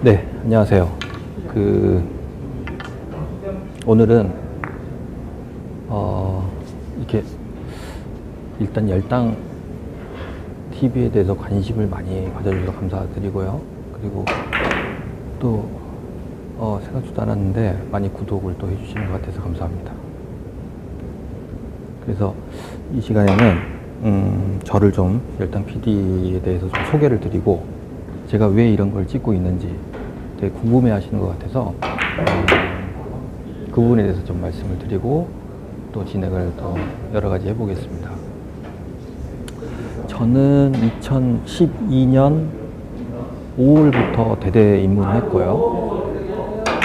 네, 안녕하세요. 그 오늘은 어 이렇게 일단 열당 TV에 대해서 관심을 많이 가져주셔서 감사드리고요. 그리고 또 어, 생각지도 않았는데 많이 구독을 또 해주시는 것 같아서 감사합니다. 그래서 이 시간에는 음, 저를 좀 열당 PD에 대해서 좀 소개를 드리고 제가 왜 이런 걸 찍고 있는지 되게 궁금해 하시는 것 같아서 음, 그 부분에 대해서 좀 말씀을 드리고 또 진행을 또 여러 가지 해보겠습니다. 저는 2012년 5월부터 대대 입문을 했고요.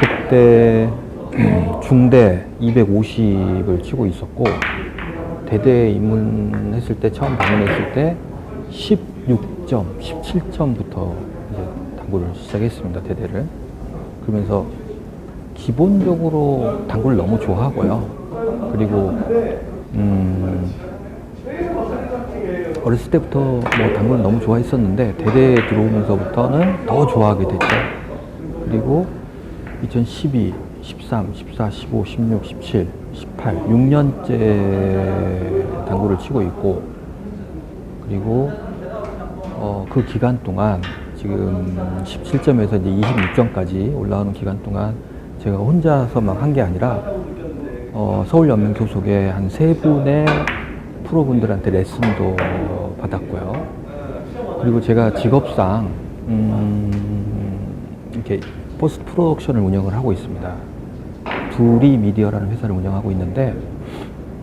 그때 음, 중대 250을 치고 있었고 대대 입문했을 때 처음 방문했을 때 16점, 17점 이제 당구를 시작했습니다. 대대를. 그러면서 기본적으로 당구를 너무 좋아하고요. 그리고 음, 어렸을 때부터 뭐 당구를 너무 좋아했었는데 대대에 들어오면서부터는 더 좋아하게 됐죠. 그리고 2012, 13, 14, 15, 16, 17, 18, 6년째 당구를 치고 있고 그리고 어, 그 기간 동안 지금 17점에서 이제 26점까지 올라오는 기간 동안 제가 혼자서만 한 게 아니라 어, 서울연맹 교속의 한세 분의 프로분들한테 레슨도 받았고요. 그리고 제가 직업상 음, 이렇게 포스트 프로덕션을 운영을 하고 있습니다. 두리 미디어라는 회사를 운영하고 있는데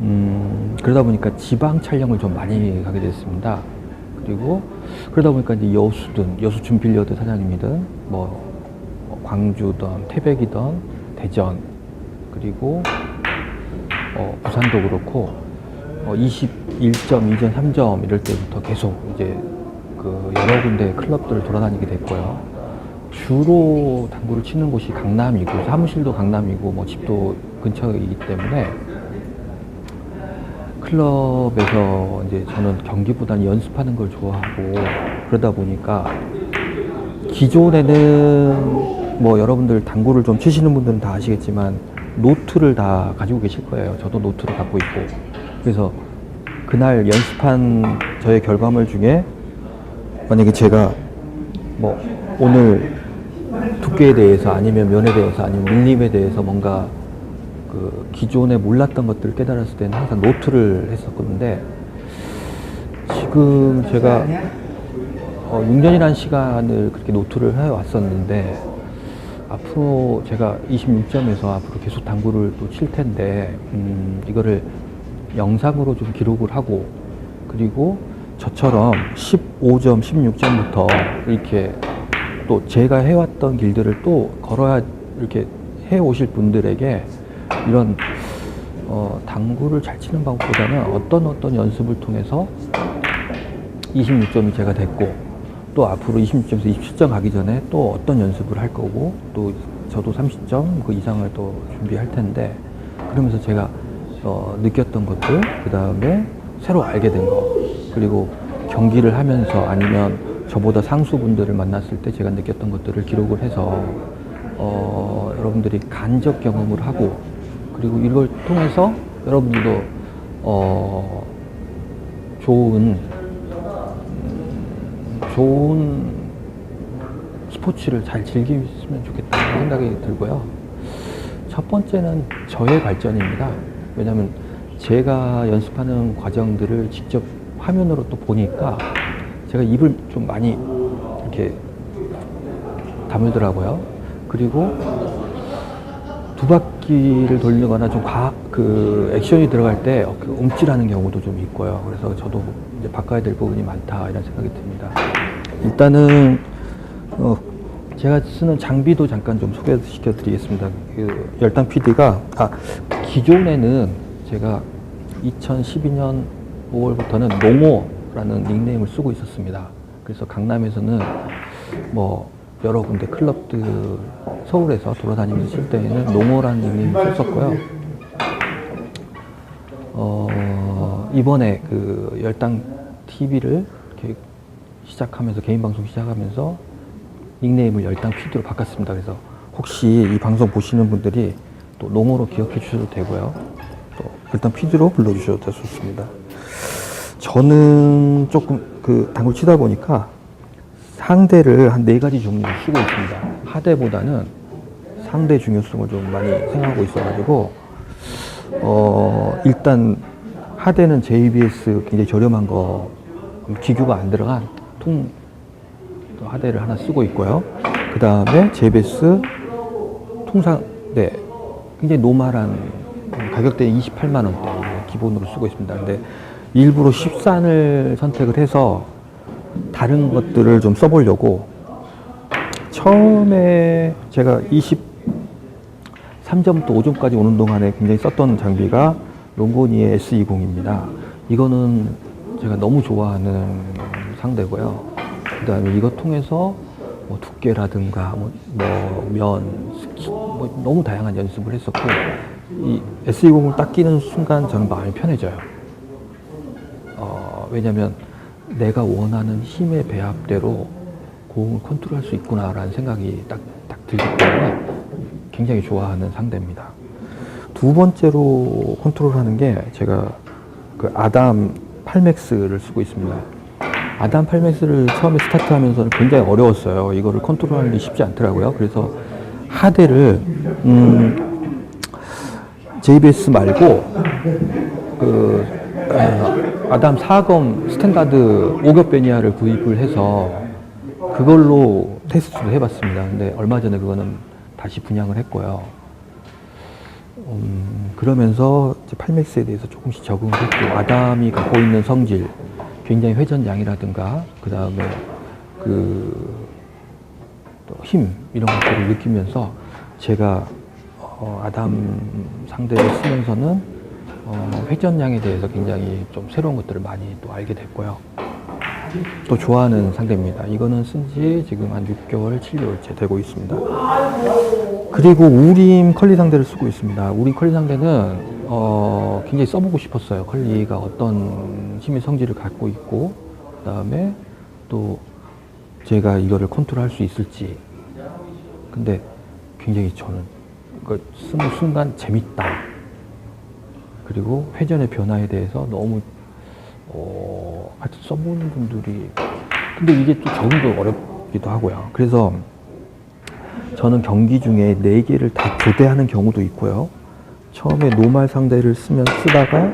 음, 그러다 보니까 지방 촬영을 좀 많이 가게 됐습니다. 그리고 그러다 보니까 이제 여수든 여수 준필리어드 사장님이든 뭐 광주든 태백이든 대전 그리고 어, 부산도 그렇고 어, 21점, 2점, 3점 이럴 때부터 계속 이제 그 여러 군데 클럽들을 돌아다니게 됐고요. 주로 당구를 치는 곳이 강남이고 사무실도 강남이고 뭐 집도 근처이기 때문에 클럽에서 이제 저는 경기보다는 연습하는 걸 좋아하고 그러다 보니까 기존에는 뭐 여러분들 당구를 좀 치시는 분들은 다 아시겠지만 노트를 다 가지고 계실 거예요. 저도 노트를 갖고 있고. 그래서 그날 연습한 저의 결과물 중에 만약에 제가 뭐 오늘 두께에 대해서 아니면 면에 대해서 아니면 밀림에 대해서 뭔가 그 기존에 몰랐던 것들을 깨달았을 때는 항상 노트를 했었는데 지금 제가 어, 6년이라는 시간을 그렇게 노트를 해왔었는데 앞으로 제가 26점에서 앞으로 계속 당구를 또 칠 텐데 음, 이거를 영상으로 좀 기록을 하고 그리고 저처럼 15점, 16점부터 이렇게 또 제가 해왔던 길들을 또 걸어야 이렇게 해 오실 분들에게 이런 어, 당구를 잘 치는 방법보다는 어떤 어떤 연습을 통해서 26점이 제가 됐고 또 앞으로 26점에서 27점 가기 전에 또 어떤 연습을 할 거고 또 저도 30점 그 이상을 또 준비할 텐데 그러면서 제가 어, 느꼈던 것들 그 다음에 새로 알게 된 거 그리고 경기를 하면서 아니면 저보다 상수분들을 만났을 때 제가 느꼈던 것들을 기록을 해서 어, 여러분들이 간접 경험을 하고 그리고 이걸 통해서 여러분들도 어, 좋은 음, 좋은 스포츠를 잘 즐기셨으면 좋겠다는 생각이 들고요. 첫 번째는 저의 발전입니다. 왜냐하면 제가 연습하는 과정들을 직접 화면으로 또 보니까 제가 입을 좀 많이 이렇게 다물더라고요. 그리고 두 바퀴 를 돌리거나 좀 과, 그 액션이 들어갈 때 어, 그 움찔하는 경우도 좀 있고요. 그래서 저도 이제 바꿔야 될 부분이 많다 이런 생각이 듭니다. 일단은 어, 제가 쓰는 장비도 잠깐 좀 소개시켜 드리겠습니다. 그 열당 PD가 아 기존에는 제가 2012년 5월부터는 농호라는 닉네임을 쓰고 있었습니다. 그래서 강남에서는 뭐 여러 군데 클럽들 서울에서 돌아다니면서 칠 때에는 농호라는 닉네임을 썼었고요. 어, 이번에 그 열당 TV를 시작하면서 개인 방송 시작하면서 닉네임을 열당 PD로 바꿨습니다. 그래서 혹시 이 방송 보시는 분들이 또 농어로 기억해 주셔도 되고요. 또 일단 PD로 불러주셔도 좋습니다. 저는 조금 그 당구를 치다 보니까 상대를 한 네 가지 종류를 쓰고 있습니다. 하대보다는 상대 중요성을 좀 많이 생각하고 있어가지고 어 일단 하대는 JBS 굉장히 저렴한 거 기교가 안 들어간 통 하대를 하나 쓰고 있고요. 그 다음에 JBS 통상 네 굉장히 노멀한 가격대 28만 원대 기본으로 쓰고 있습니다. 근데 일부러 13을 선택을 해서 다른 것들을 좀 써보려고 처음에 제가 23점부터 5점까지 오는 동안에 굉장히 썼던 장비가 롱고니의 S20입니다. 이거는 제가 너무 좋아하는 상대고요. 그 다음에 이거 통해서 뭐 두께라든가 뭐, 뭐 면, 스키, 뭐 너무 다양한 연습을 했었고 이 S20을 딱 끼는 순간 저는 마음이 편해져요. 어, 왜냐면 내가 원하는 힘의 배합대로 공을 컨트롤할 수 있구나라는 생각이 딱, 딱 들기 때문에 굉장히 좋아하는 상대입니다. 두 번째로 컨트롤하는 게 제가 그 아담 8맥스를 쓰고 있습니다. 아담 8맥스를 처음에 스타트하면서는 굉장히 어려웠어요. 이거를 컨트롤하는 게 쉽지 않더라고요. 그래서 하대를 음, JBS 말고 그 아, 아담 4검 스탠다드 오겹베니아를 구입을 해서 그걸로 테스트도 해봤습니다. 근데 얼마 전에 그거는 다시 분양을 했고요. 음, 그러면서 이제 팔맥스에 대해서 조금씩 적응을 했고 아담이 갖고 있는 성질, 굉장히 회전량이라든가 그 다음에 그힘 이런 것들을 느끼면서 제가 어, 아담 상대를 쓰면서는 어, 회전량에 대해서 굉장히 좀 새로운 것들을 많이 또 알게 됐고요. 또 좋아하는 상대입니다. 이거는 쓴 지 지금 한 6개월, 7개월째 되고 있습니다. 그리고 우림 컬리 상대를 쓰고 있습니다. 우림 컬리 상대는 어, 굉장히 써보고 싶었어요. 컬리가 어떤 힘의 성질을 갖고 있고, 그 다음에 또 제가 이거를 컨트롤할 수 있을지. 근데 굉장히 저는 이걸 쓰는 순간 재밌다. 그리고 회전의 변화에 대해서 너무 어, 하여튼 써보는 분들이 근데 이게 또 적응도 어렵기도 하고요. 그래서 저는 경기 중에 네 개를 다 교대하는 경우도 있고요. 처음에 노말 상대를 쓰면 쓰다가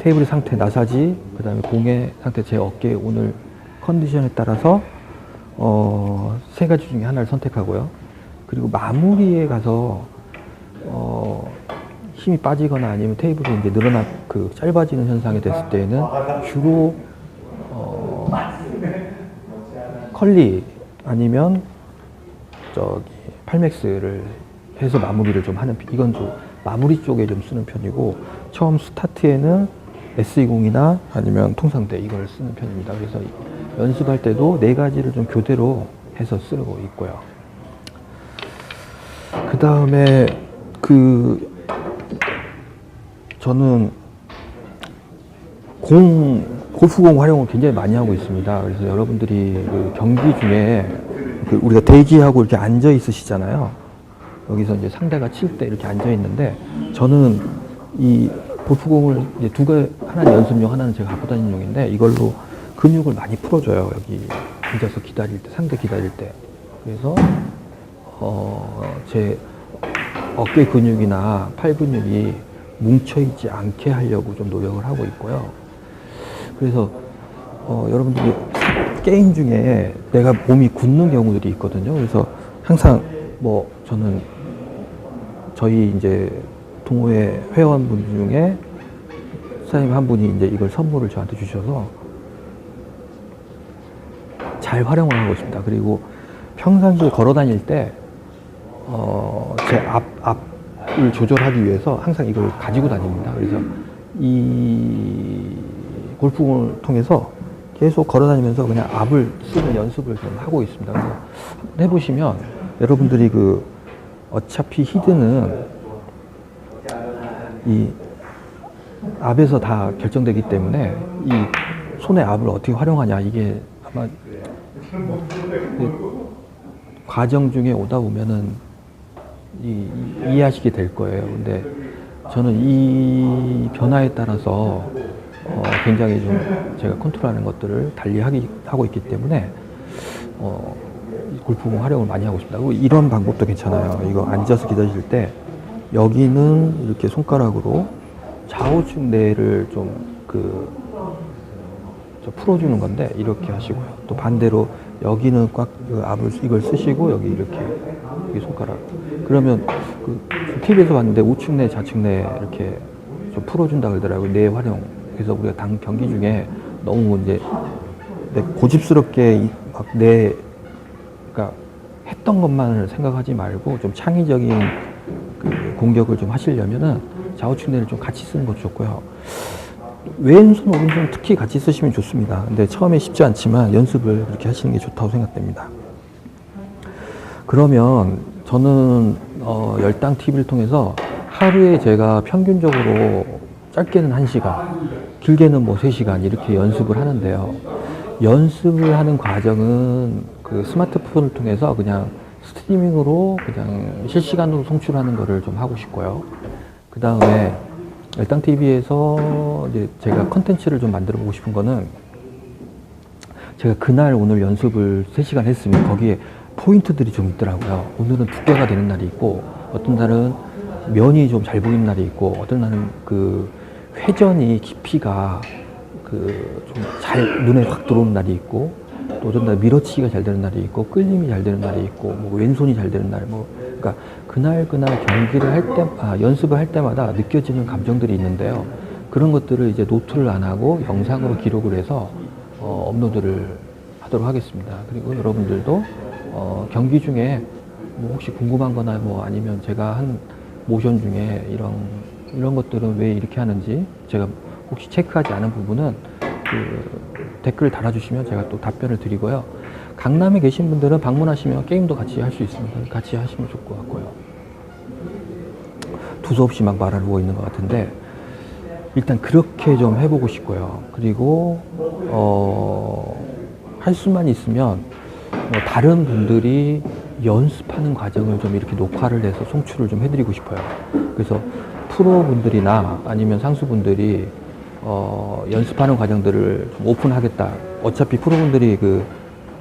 테이블의 상태 나사지, 그 다음에 공의 상태 제 어깨 오늘 컨디션에 따라서 어, 세 가지 중에 하나를 선택하고요. 그리고 마무리에 가서 어, 힘이 빠지거나 아니면 테이블이 이제 늘어나 그 짧아지는 현상이 됐을 때는 주로 어, 컬리 아니면 저기 팔맥스를 해서 마무리를 좀 하는 편- 이건 좀 마무리 쪽에 좀 쓰는 편이고 처음 스타트에는 S20이나 아니면 통상대 이걸 쓰는 편입니다. 그래서 연습할 때도 네 가지를 좀 교대로 해서 쓰고 있고요. 그 다음에 그 저는 공 골프공 활용을 굉장히 많이 하고 있습니다. 그래서 여러분들이 그 경기 중에 그 우리가 대기하고 이렇게 앉아 있으시잖아요. 여기서 이제 상대가 칠 때 이렇게 앉아 있는데 저는 이 골프공을 이제 두 개, 하나는 연습용, 하나는 제가 갖고 다니는 용인데 이걸로 근육을 많이 풀어줘요. 여기 앉아서 기다릴 때, 상대 기다릴 때. 그래서 어, 제 어깨 근육이나 팔 근육이 뭉쳐있지 않게 하려고 좀 노력을 하고 있고요. 그래서 어, 여러분들이 게임 중에 내가 몸이 굳는 경우들이 있거든요. 그래서 항상 뭐 저는 저희 이제 동호회 회원분 중에 사장님 한 분이 이제 이걸 선물을 저한테 주셔서 잘 활용을 하고 있습니다. 그리고 평상시에 걸어 다닐 때, 어, 제 앞, 앞을 조절하기 위해서 항상 이걸 가지고 다닙니다. 그래서 이 골프공을 통해서 계속 걸어 다니면서 그냥 앞을 쓰는 연습을 좀 하고 있습니다. 그래서 해보시면 여러분들이 그 어차피 히드는 이 앞에서 다 결정되기 때문에 이 손의 앞을 어떻게 활용하냐 이게 아마 그 과정 중에 오다 보면은 이, 이- 이해하시게 될 거예요. 근데 저는 이 변화에 따라서 어, 굉장히 좀 제가 컨트롤하는 것들을 달리 하기, 하고 있기 때문에 어, 이 골프공 활용을 많이 하고 싶다. 이런 방법도 괜찮아요. 이거 앉아서 기다리실 때 여기는 이렇게 손가락으로 좌우측 내를 좀그 저 풀어주는 건데 이렇게 하시고요. 또 반대로 여기는 꽉그 압을 이걸 쓰시고 여기 이렇게 여기 손가락. 그러면 그 TV에서 봤는데 우측 내 좌측 내 이렇게 좀 풀어준다 그러더라고요. 뇌 활용. 그래서 우리가 당 경기 중에 너무 이제 내 고집스럽게 막내 그러니까 했던 것만을 생각하지 말고 좀 창의적인 그 공격을 좀 하시려면은 좌우측 내를 좀 같이 쓰는 것도 좋고요. 왼손 오른손 특히 같이 쓰시면 좋습니다. 근데 처음에 쉽지 않지만 연습을 그렇게 하시는 게 좋다고 생각됩니다. 그러면 저는 어, 열당 TV를 통해서 하루에 제가 평균적으로 짧게는 1시간, 길게는 뭐 3시간 이렇게 연습을 하는데요. 연습을 하는 과정은 그 스마트폰을 통해서 그냥 스트리밍으로 그냥 실시간으로 송출하는 거를 좀 하고 싶고요. 그 다음에 열당 TV에서 이제 제가 컨텐츠를 좀 만들어 보고 싶은 거는 제가 그날 오늘 연습을 3시간 했으면 거기에 포인트들이 좀 있더라고요. 오늘은 두께가 되는 날이 있고 어떤 날은 면이 좀 잘 보이는 날이 있고 어떤 날은 그 회전이 깊이가 그 좀 잘 눈에 확 들어오는 날이 있고 또 어떤 날 밀어치기가 잘 되는 날이 있고 끌림이 잘 되는 날이 있고 뭐 왼손이 잘 되는 날 뭐 그러니까 그날 그날 경기를 할 때 아, 연습을 할 때마다 느껴지는 감정들이 있는데요. 그런 것들을 이제 노트를 안 하고 영상으로 기록을 해서 어, 업로드를 하도록 하겠습니다. 그리고 여러분들도 어, 경기 중에 뭐 혹시 궁금한 거나 뭐 아니면 제가 한 모션 중에 이런 이런 것들은 왜 이렇게 하는지 제가 혹시 체크하지 않은 부분은 그 댓글 달아주시면 제가 또 답변을 드리고요. 강남에 계신 분들은 방문하시면 게임도 같이 할 수 있습니다. 같이 하시면 좋을 것 같고요. 두서없이 막 말하고 있는 것 같은데 일단 그렇게 좀 해보고 싶고요. 그리고 어, 할 수만 있으면 뭐 다른 분들이 연습하는 과정을 좀 이렇게 녹화를 해서 송출을 좀 해드리고 싶어요. 그래서 프로분들이나 아니면 상수분들이 어, 연습하는 과정들을 좀 오픈하겠다. 어차피 프로분들이 그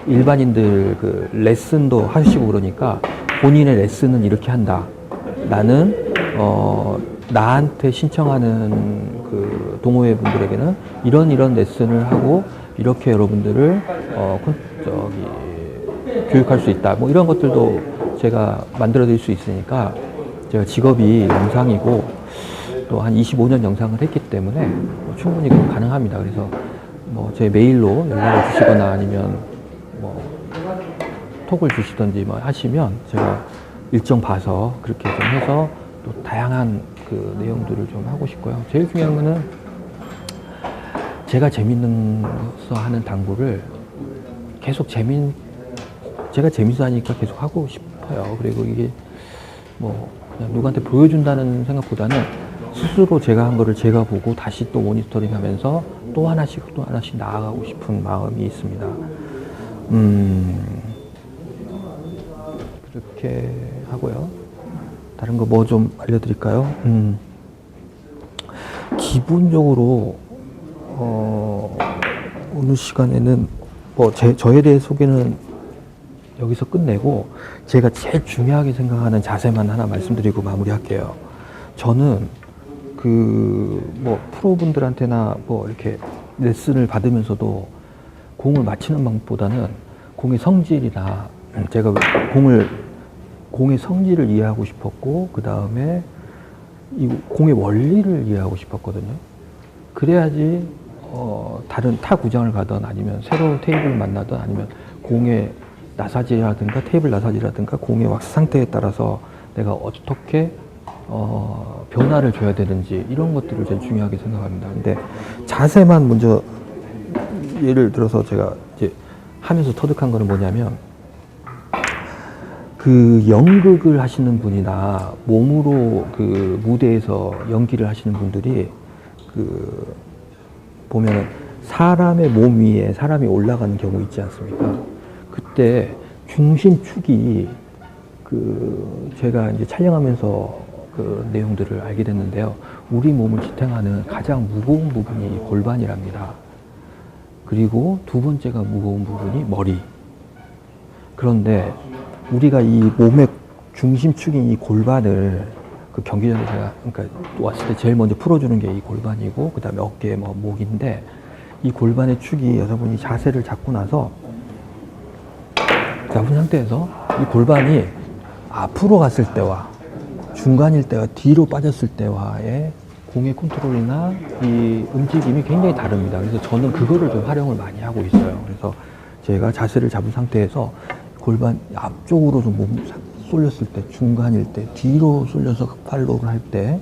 일반인들 그 레슨도 하시고 그러니까 본인의 레슨은 이렇게 한다. 나는 어, 나한테 신청하는 그 동호회 분들에게는 이런 이런 레슨을 하고 이렇게 여러분들을 어, 콘- 저기 교육할 수 있다. 뭐 이런 것들도 제가 만들어 드릴 수 있으니까 제가 직업이 영상이고 또 한 25년 영상을 했기 때문에 뭐 충분히 가능합니다. 그래서 뭐 제 메일로 연락을 주시거나 아니면 뭐 톡을 주시던지 뭐 하시면 제가 일정 봐서 그렇게 좀 해서 또 다양한 그 내용들을 좀 하고 싶고요. 제일 중요한 거는 제가 재밌는서 하는 당구를 계속 재민 제가 재밌어 하니까 계속 하고 싶어요. 그리고 이게 뭐 누구한테 보여준다는 생각보다는 스스로 제가 한 거를 제가 보고 다시 또 모니터링 하면서 또 하나씩 또 하나씩 나아가고 싶은 마음이 있습니다. 음, 그렇게 하고요. 다른 거 뭐 좀 알려드릴까요? 음, 기본적으로 어, 오늘 시간에는 뭐 제, 저에 대해 소개는 여기서 끝내고 제가 제일 중요하게 생각하는 자세만 하나 말씀드리고 마무리할게요. 저는 그 뭐 프로분들한테나 뭐 이렇게 레슨을 받으면서도 공을 맞히는 방법보다는 공의 성질이나 음, 제가 공을 공의 성질을 이해하고 싶었고 그 다음에 이 공의 원리를 이해하고 싶었거든요. 그래야지 어, 다른 타 구장을 가든 아니면 새로운 테이블을 만나든 아니면 공의 나사지라든가 테이블 나사지라든가 공의 왁스 상태에 따라서 내가 어떻게 어, 변화를 줘야 되는지 이런 것들을 제일 중요하게 생각합니다. 근데 자세만 먼저 예를 들어서 제가 이제 하면서 터득한 거는 뭐냐면 그 연극을 하시는 분이나 몸으로 그 무대에서 연기를 하시는 분들이 그 보면은 사람의 몸 위에 사람이 올라가는 경우 있지 않습니까? 그때 중심축이 그 제가 이제 촬영하면서 그 내용들을 알게 됐는데요. 우리 몸을 지탱하는 가장 무거운 부분이 골반이랍니다. 그리고 두 번째가 무거운 부분이 머리. 그런데 우리가 이 몸의 중심축인 이 골반을 그 경기 전에 제가 그러니까 왔을 때 제일 먼저 풀어주는 게 이 골반이고 그 다음에 어깨 뭐 목인데 이 골반의 축이 여러분이 자세를 잡고 나서 잡은 상태에서 이 골반이 앞으로 갔을 때와 중간일 때와 뒤로 빠졌을 때와의 공의 컨트롤이나 이 움직임이 굉장히 다릅니다. 그래서 저는 그거를 좀 활용을 많이 하고 있어요. 그래서 제가 자세를 잡은 상태에서 골반 앞쪽으로 좀몸 쏠렸을 때, 중간일 때, 뒤로 쏠려서 팔로우를 할 때,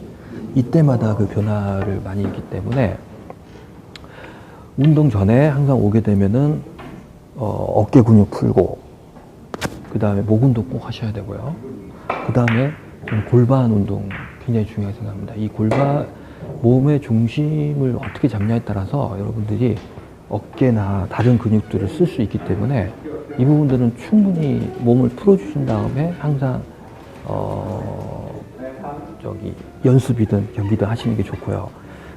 이때마다 그 변화를 많이 있기 때문에 운동 전에 항상 오게 되면은 어, 어깨 근육 풀고 그 다음에 목 운동 꼭 하셔야 되고요. 그 다음에 저는 골반 운동 굉장히 중요하게 생각합니다. 이 골반 몸의 중심을 어떻게 잡냐에 따라서 여러분들이 어깨나 다른 근육들을 쓸 수 있기 때문에 이 부분들은 충분히 몸을 풀어주신 다음에 항상 어 저기 연습이든 경기든 하시는 게 좋고요.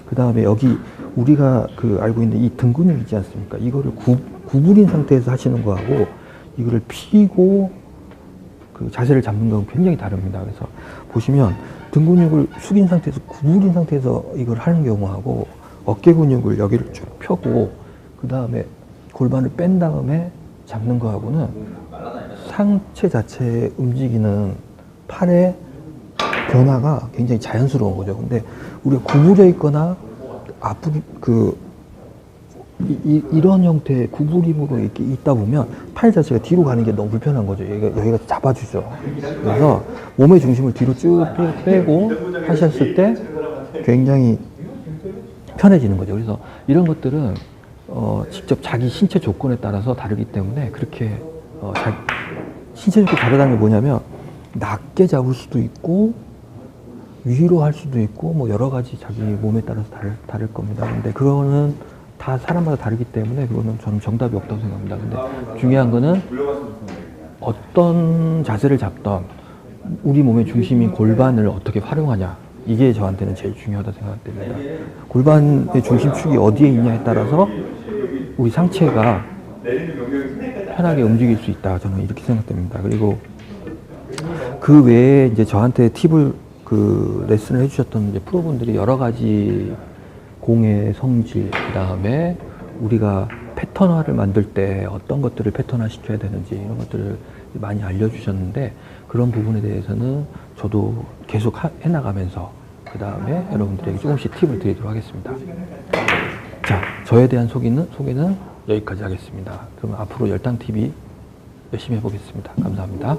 그 다음에 여기 우리가 그 알고 있는 이 등 근육 있지 않습니까? 이거를 구, 구부린 상태에서 하시는 거하고 이거를 피고 그 자세를 잡는 건 굉장히 다릅니다. 그래서 보시면 등 근육을 숙인 상태에서 구부린 상태에서 이걸 하는 경우하고 어깨 근육을 여기를 쭉 펴고 그 다음에 골반을 뺀 다음에 잡는 거하고는 상체 자체에 움직이는 팔의 변화가 굉장히 자연스러운 거죠. 근데 우리가 구부려 있거나 아프기 그 이, 이, 런 형태의 구부림으로 이렇게 있다 보면 팔 자체가 뒤로 가는 게 너무 불편한 거죠. 여기가, 여기가 잡아주죠. 그래서 몸의 중심을 뒤로 쭉 빼- 빼고 하셨을 때 굉장히 편해지는 거죠. 그래서 이런 것들은 어, 직접 자기 신체 조건에 따라서 다르기 때문에 그렇게 어, 자, 신체 조건이 다르다는 게 뭐냐면 낮게 잡을 수도 있고 위로 할 수도 있고 뭐 여러 가지 자기 몸에 따라서 다를, 다를 겁니다. 근데 그거는 다 사람마다 다르기 때문에 그거는 저는 정답이 없다고 생각합니다. 근데 중요한 거는 어떤 자세를 잡던 우리 몸의 중심인 골반을 어떻게 활용하냐 이게 저한테는 제일 중요하다 생각됩니다. 골반의 중심축이 어디에 있냐에 따라서 우리 상체가 편하게 움직일 수 있다 저는 이렇게 생각됩니다. 그리고 그 외에 이제 저한테 팁을 그 레슨을 해주셨던 이제 프로분들이 여러 가지 공의 성질 그 다음에 우리가 패턴화를 만들 때 어떤 것들을 패턴화 시켜야 되는지 이런 것들을 많이 알려주셨는데 그런 부분에 대해서는 저도 계속 하- 해나가면서 그 다음에 여러분들에게 조금씩 팁을 드리도록 하겠습니다. 자, 저에 대한 소개는, 소개는 여기까지 하겠습니다. 그러면 앞으로 열당 TV 열심히 해보겠습니다. 감사합니다.